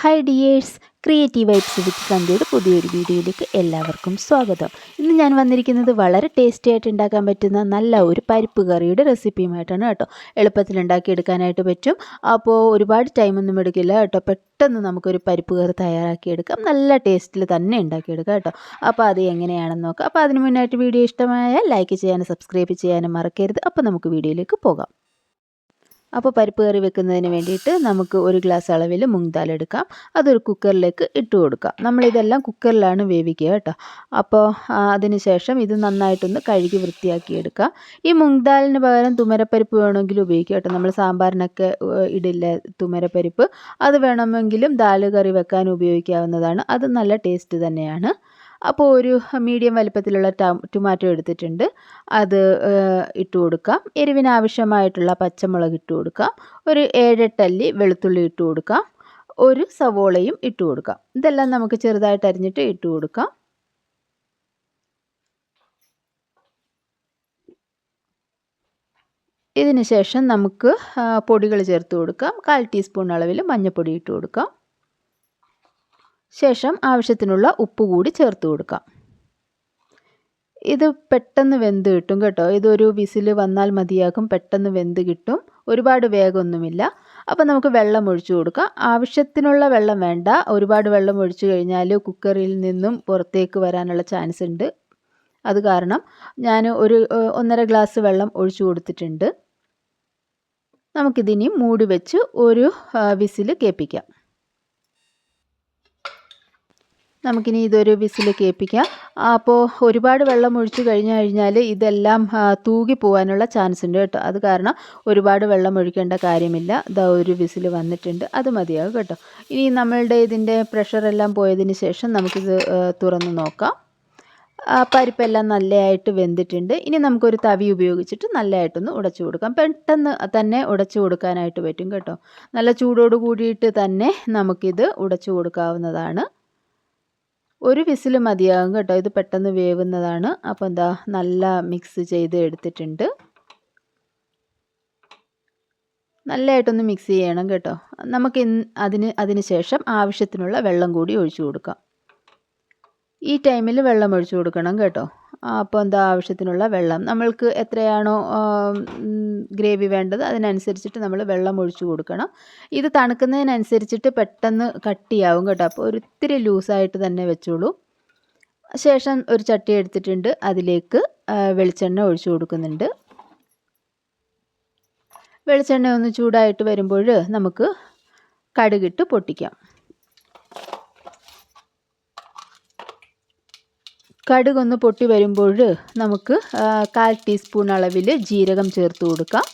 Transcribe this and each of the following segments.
Hi dears creative vibes with സന്ധ്യയുടെ പുതിയൊരു വീഡിയോയിലേക്ക് എല്ലാവർക്കും സ്വാഗതം. ഇന്ന് ഞാൻ വന്നിരിക്കുന്നത് വളരെ ടേസ്റ്റി ആയിട്ട് ഉണ്ടാക്കാൻ പറ്റുന്ന നല്ല ഒരു പരിപ്പ് കറിയുടെ റെസിപ്പിയുമായിട്ടാണ് കേട്ടോ. എളുപ്പത്തിൽ ഉണ്ടാക്കിയെടുക്കാനായിട്ട് പറ്റും. അപ്പോൾ ഒരുപാട് ടൈമൊന്നും എടുക്കില്ല കേട്ടോ. പെട്ടെന്ന് നമുക്കൊരു പരിപ്പ് കറി തയ്യാറാക്കിയെടുക്കാം. നല്ല ടേസ്റ്റിൽ തന്നെ ഉണ്ടാക്കിയെടുക്കാം കേട്ടോ. അപ്പോൾ അത് എങ്ങനെയാണെന്ന് നോക്കാം. അപ്പോൾ അതിന് മുന്നായിട്ട് വീഡിയോ ഇഷ്ടമായാൽ ലൈക്ക് ചെയ്യാനും സബ്സ്ക്രൈബ് ചെയ്യാനും മറക്കരുത്. അപ്പോൾ നമുക്ക് വീഡിയോയിലേക്ക് പോകാം. അപ്പോൾ പരിപ്പ് കറി വെക്കുന്നതിന് വേണ്ടിയിട്ട് നമുക്ക് ഒരു ഗ്ലാസ് അളവിൽ മുങ്ദാൽ എടുക്കാം. അതൊരു കുക്കറിലേക്ക് ഇട്ട് കൊടുക്കാം. നമ്മളിതെല്ലാം കുക്കറിലാണ് വേവിക്കുക കേട്ടോ. അപ്പോൾ അതിനുശേഷം ഇത് നന്നായിട്ടൊന്ന് കഴുകി വൃത്തിയാക്കി എടുക്കുക ഈ മുങ്ദാലിന് പകരം തുമരപ്പരിപ്പ് വേണമെങ്കിൽ ഉപയോഗിക്കുക കേട്ടോ. നമ്മൾ സാമ്പാറിനൊക്കെ ഇടില്ല തുമരപ്പരിപ്പ്. അത് വേണമെങ്കിലും ദാൽ കറി വെക്കാൻ ഉപയോഗിക്കാവുന്നതാണ്. അത് നല്ല ടേസ്റ്റ് തന്നെയാണ്. അപ്പോൾ ഒരു മീഡിയം വലിപ്പത്തിലുള്ള ടൊമാറ്റോ എടുത്തിട്ടുണ്ട്. അത് ഇട്ട് കൊടുക്കാം. എരിവിന് ആവശ്യമായിട്ടുള്ള പച്ചമുളക് ഇട്ട് കൊടുക്കാം. ഒരു ഏഴെട്ടല്ലി വെളുത്തുള്ളി ഇട്ട് കൊടുക്കാം. ഒരു സവോളയും ഇട്ട് കൊടുക്കാം. ഇതെല്ലാം നമുക്ക് ചെറുതായിട്ട് അരിഞ്ഞിട്ട് ഇട്ട് കൊടുക്കാം. ഇതിന് ശേഷം നമുക്ക് പൊടികൾ ചേർത്ത് കൊടുക്കാം. കാൽ ടീസ്പൂൺ അളവിൽ മഞ്ഞൾപ്പൊടി ഇട്ട് കൊടുക്കാം. ശേഷം ആവശ്യത്തിനുള്ള ഉപ്പ് കൂടി ചേർത്ത് കൊടുക്കാം. ഇത് പെട്ടെന്ന് വെന്ത് കിട്ടും കേട്ടോ. ഇതൊരു വിസിൽ വന്നാൽ മതിയാകും. പെട്ടെന്ന് വെന്ത് കിട്ടും. ഒരുപാട് വേഗമൊന്നുമില്ല. അപ്പോൾ നമുക്ക് വെള്ളം ഒഴിച്ചു കൊടുക്കാം. ആവശ്യത്തിനുള്ള വെള്ളം വേണ്ട. ഒരുപാട് വെള്ളം ഒഴിച്ചു കഴിഞ്ഞാൽ കുക്കറിൽ നിന്നും പുറത്തേക്ക് വരാനുള്ള ചാൻസ് ഉണ്ട്. അത് കാരണം ഞാൻ ഒരു ഒന്നര ഗ്ലാസ് വെള്ളം ഒഴിച്ചു കൊടുത്തിട്ടുണ്ട്. നമുക്കിതിനി മൂടി വെച്ച് ഒരു വിസിൽ കേൾപ്പിക്കാം. നമുക്കിനി ഇതൊരു വിസിൽ കേൾപ്പിക്കാം അപ്പോൾ ഒരുപാട് വെള്ളം ഒഴിച്ചു കഴിഞ്ഞു കഴിഞ്ഞാൽ ഇതെല്ലാം തൂകി പോകാനുള്ള ചാൻസ് ഉണ്ട് കേട്ടോ. അത് കാരണം ഒരുപാട് വെള്ളം ഒഴിക്കേണ്ട കാര്യമില്ല. ഇതാ ഒരു വിസിൽ വന്നിട്ടുണ്ട്. അത് മതിയാകും കേട്ടോ. ഇനി നമ്മളുടെ ഇതിന്റെ പ്രഷറെല്ലാം പോയതിന് ശേഷം നമുക്കിത് തുറന്ന് നോക്കാം. പരിപ്പെല്ലാം നല്ലതായിട്ട് വെന്തിട്ടുണ്ട്. ഇനി നമുക്കൊരു തവി ഉപയോഗിച്ചിട്ട് നല്ലതായിട്ടൊന്ന് ഉടച്ചു കൊടുക്കാം. പെട്ടെന്ന് തന്നെ ഉടച്ചു കൊടുക്കാനായിട്ട് പറ്റും കേട്ടോ. നല്ല ചൂടോട് കൂടിയിട്ട് തന്നെ നമുക്കിത് ഉടച്ചു കൊടുക്കാവുന്നതാണ്. ഒരു വിസിൽ മതിയാകും കേട്ടോ. ഇത് പെട്ടെന്ന് വേവുന്നതാണ്. അപ്പോൾ എന്താ നല്ല മിക്സ് ചെയ്ത് എടുത്തിട്ടുണ്ട്. നല്ലതായിട്ടൊന്ന് മിക്സ് ചെയ്യണം കേട്ടോ. നമുക്ക് അതിന് അതിന് ശേഷം ആവശ്യത്തിനുള്ള വെള്ളം കൂടി ഒഴിച്ചു കൊടുക്കാം. ഈ ടൈമിൽ വെള്ളം ഒഴിച്ചു കൊടുക്കണം കേട്ടോ. അപ്പോൾ എന്താ ആവശ്യത്തിനുള്ള വെള്ളം. നമ്മൾക്ക് എത്രയാണോ ഗ്രേവി വേണ്ടത് അതിനനുസരിച്ചിട്ട് നമ്മൾ വെള്ളം ഒഴിച്ചു കൊടുക്കണം. ഇത് തണുക്കുന്നതിനനുസരിച്ചിട്ട് പെട്ടെന്ന് കട്ടിയാവും കേട്ടോ. അപ്പോൾ ഒരിത്തിരി ലൂസായിട്ട് തന്നെ വെച്ചോളൂ. ശേഷം ഒരു ചട്ടി എടുത്തിട്ടുണ്ട്. അതിലേക്ക് വെളിച്ചെണ്ണ ഒഴിച്ചു കൊടുക്കുന്നുണ്ട്. വെളിച്ചെണ്ണ ഒന്ന് ചൂടായിട്ട് വരുമ്പോൾ നമുക്ക് കടുകിട്ട് പൊട്ടിക്കാം. കടുകൊന്ന് പൊട്ടി വരുമ്പോൾ നമുക്ക് കാൽ ടീസ്പൂൺ അളവിൽ ജീരകം ചേർത്ത് കൊടുക്കാം.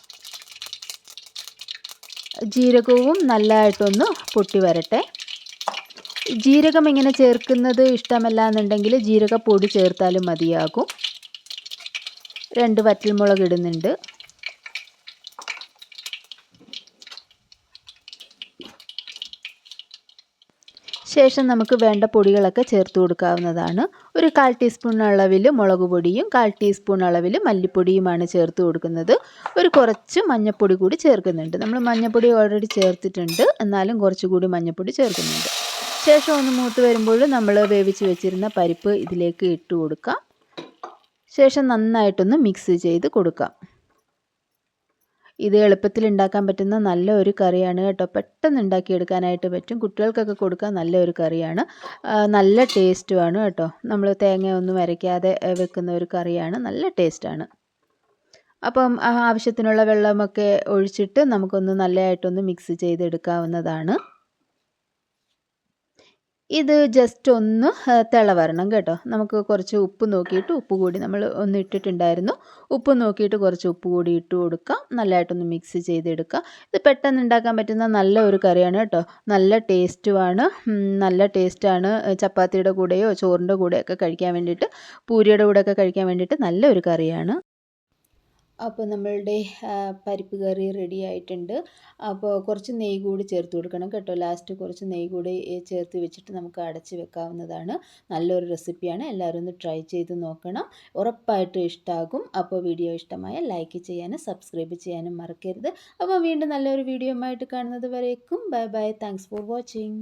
ജീരകവും നല്ലതായിട്ടൊന്ന് പൊട്ടി വരട്ടെ. ജീരകം ഇങ്ങനെ ചേർക്കുന്നത് ഇഷ്ടമല്ല എന്നുണ്ടെങ്കിൽ ജീരകപ്പൊടി ചേർത്താലും മതിയാകും. രണ്ട് വറ്റൽമുളക് ഇടുന്നുണ്ട്. ശേഷം നമുക്ക് വേണ്ട പൊടികളൊക്കെ ചേർത്ത് കൊടുക്കാവുന്നതാണ്. ഒരു കാൽ ടീസ്പൂൺ അളവിൽ മുളക് പൊടിയും കാൽ ടീസ്പൂൺ അളവിൽ മല്ലിപ്പൊടിയുമാണ് ചേർത്ത് കൊടുക്കുന്നത്. ഒരു കുറച്ച് മഞ്ഞൾപ്പൊടി കൂടി ചേർക്കുന്നുണ്ട്. നമ്മൾ മഞ്ഞൾപ്പൊടി ഓൾറെഡി ചേർത്തിട്ടുണ്ട്. എന്നാലും കുറച്ചുകൂടി മഞ്ഞൾപ്പൊടി ചേർക്കുന്നുണ്ട്. ശേഷം ഒന്ന് മൂത്ത് വരുമ്പോൾ നമ്മൾ വേവിച്ച് വെച്ചിരുന്ന പരിപ്പ് ഇതിലേക്ക് ഇട്ട് കൊടുക്കാം. ശേഷം നന്നായിട്ടൊന്ന് മിക്സ് ചെയ്ത് കൊടുക്കാം. ഇത് എളുപ്പത്തിൽ ഉണ്ടാക്കാൻ പറ്റുന്ന നല്ല ഒരു കറിയാണ് കേട്ടോ. പെട്ടെന്ന് ഉണ്ടാക്കിയെടുക്കാനായിട്ട് പറ്റും. കുട്ടികൾക്കൊക്കെ കൊടുക്കാൻ നല്ല ഒരു കറിയാണ് നല്ല ടേസ്റ്റുമാണ് കേട്ടോ. നമ്മൾ തേങ്ങയൊന്നും അരയ്ക്കാതെ വെക്കുന്ന ഒരു കറിയാണ്. നല്ല ടേസ്റ്റാണ് അപ്പം ആവശ്യത്തിനുള്ള വെള്ളമൊക്കെ ഒഴിച്ചിട്ട് നമുക്കൊന്ന് നല്ലതായിട്ടൊന്ന് മിക്സ് ചെയ്തെടുക്കാവുന്നതാണ്. ഇത് ജസ്റ്റ് ഒന്ന് തിള വരണം കേട്ടോ. നമുക്ക് കുറച്ച് ഉപ്പ് നോക്കിയിട്ട് ഉപ്പ് കൂടി നമ്മൾ ഒന്ന് ഇട്ടിട്ടുണ്ടായിരുന്നു. ഉപ്പ് നോക്കിയിട്ട് കുറച്ച് ഉപ്പ് കൂടി ഇട്ട് കൊടുക്കാം. നല്ലതായിട്ടൊന്ന് മിക്സ് ചെയ്തെടുക്കാം. ഇത് പെട്ടെന്ന് ഉണ്ടാക്കാൻ പറ്റുന്ന നല്ല ഒരു കറിയാണ് കേട്ടോ. നല്ല ടേസ്റ്റുമാണ് നല്ല ടേസ്റ്റാണ് ചപ്പാത്തിയുടെ കൂടെയോ ചോറിന്റെ കൂടെയൊക്കെ കഴിക്കാൻ വേണ്ടിയിട്ട് പൂരിയുടെ കൂടെയൊക്കെ കഴിക്കാൻ വേണ്ടിയിട്ട് നല്ലൊരു കറിയാണ്. അപ്പോൾ നമ്മളുടെ പരിപ്പ് കറി റെഡി ആയിട്ടുണ്ട്. അപ്പോൾ കുറച്ച് നെയ്യ് കൂടി ചേർത്ത് കൊടുക്കണം കേട്ടോ. ലാസ്റ്റ് കുറച്ച് നെയ്യ് കൂടി ചേർത്ത് വെച്ചിട്ട് നമുക്ക് അടച്ച് വെക്കാവുന്നതാണ്. നല്ലൊരു റെസിപ്പിയാണ്. എല്ലാവരും ഒന്ന് ട്രൈ ചെയ്ത് നോക്കണം. ഉറപ്പായിട്ടും ഇഷ്ടമാകും അപ്പോൾ വീഡിയോ ഇഷ്ടമായ ലൈക്ക് ചെയ്യാനും സബ്സ്ക്രൈബ് ചെയ്യാനും മറക്കരുത്. അപ്പോൾ വീണ്ടും നല്ലൊരു വീഡിയോ ആയിട്ട് കാണുന്നത് വരേക്കും. Bye bye thanks for watching